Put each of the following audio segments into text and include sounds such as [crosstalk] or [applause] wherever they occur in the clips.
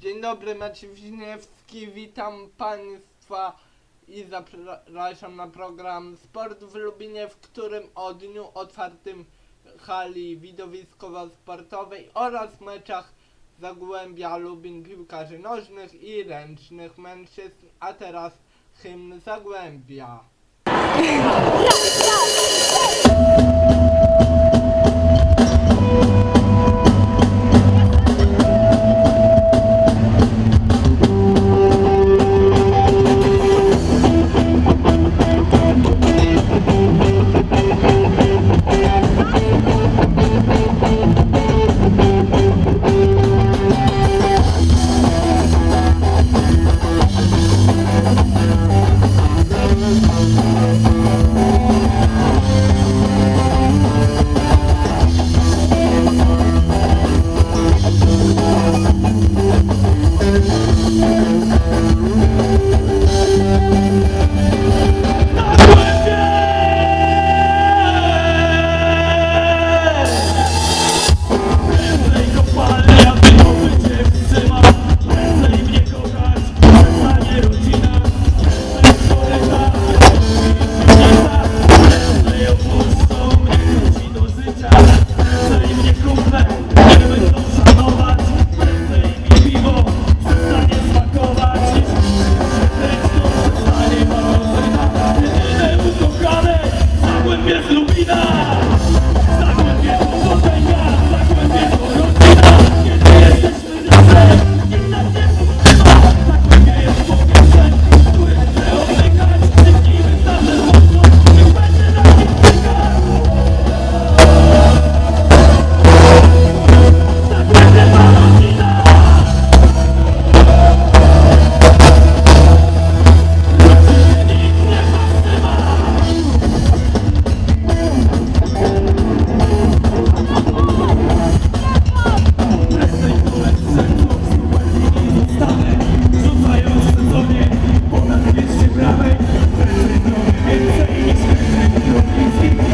Dzień dobry, Maciej Wiśniewski, witam Państwa i zapraszam na program Sport w Lubinie, w którym o dniu otwartym hali widowiskowo-sportowej oraz meczach Zagłębia Lubin piłkarzy nożnych i ręcznych mężczyzn, a teraz hymn Zagłębia. [laughs]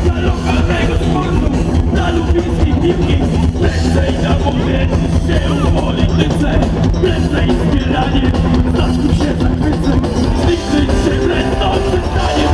Dla lokalnego sportu, dla lublińskiej piłki Prędzej na się o polityce Prędzej wspieranie, zaskup się zachwycem Zniknąć się prędko, przestanie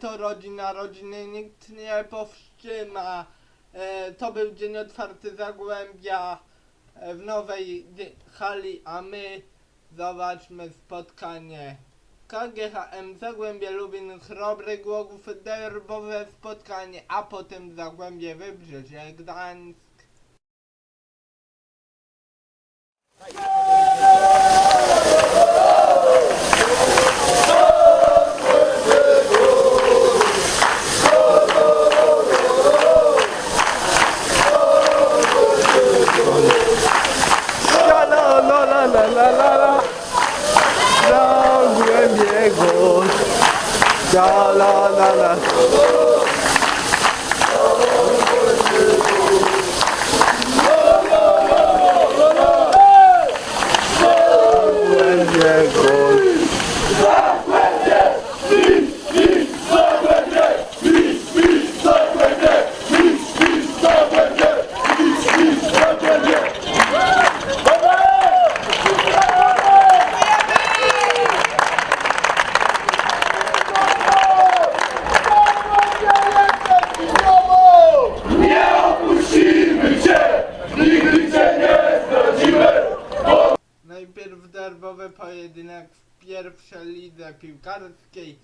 To rodzina, rodziny nikt nie powstrzyma. E, to był dzień otwarty Zagłębia e, w nowej hali, a my zobaczmy spotkanie. KGHM Zagłębie Lubin Chrobry Głogów derbowe spotkanie, a potem Zagłębie Wybrzeże Gdańsk. La La la la Derbowy pojedynek w pierwszej lidze piłkarskiej.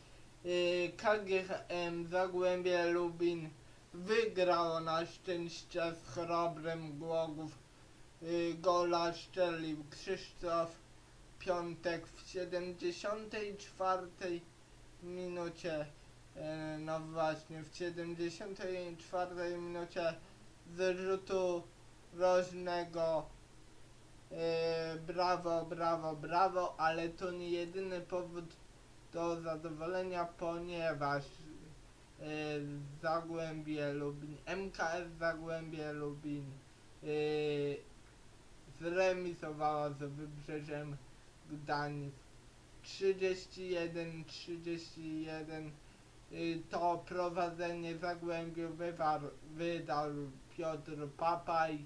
Yy, KGHM Zagłębie Lubin wygrało na szczęście z chrobrym Głogów. Yy, gola strzelił Krzysztof Piątek w 74 minucie. Yy, no właśnie, w 74 minucie z rzutu rożnego brawo, brawo, brawo, ale to nie jedyny powód do zadowolenia, ponieważ e, Zagłębie Lubin, MKS Zagłębie Lubin e, zremisowała z Wybrzeżem Gdańsk. 31, 31 y, to prowadzenie Zagłębiu wywarł, wydał Piotr Papaj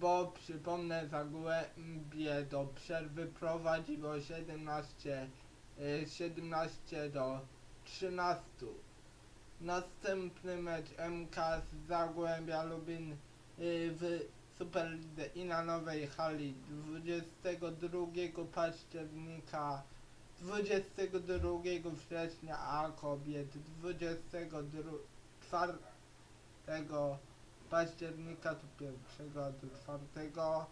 bo przypomnę Zagłębie do przerwy prowadziło 17, y, 17 do 13. Następny mecz MK z Zagłębia Lubin y, w Superlidze i na Nowej Hali 22 października 22 września, a kobiet 24 października do pierwszego do czwartego.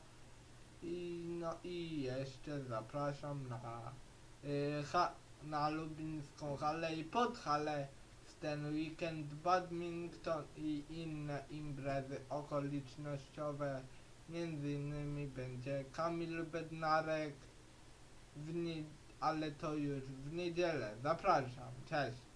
I no i jeszcze zapraszam na y, ha, na lubińską halę i pod halę w ten weekend badminton i inne imprezy okolicznościowe. Między innymi będzie Kamil Bednarek w nie, ale to już w niedzielę. Zapraszam, cześć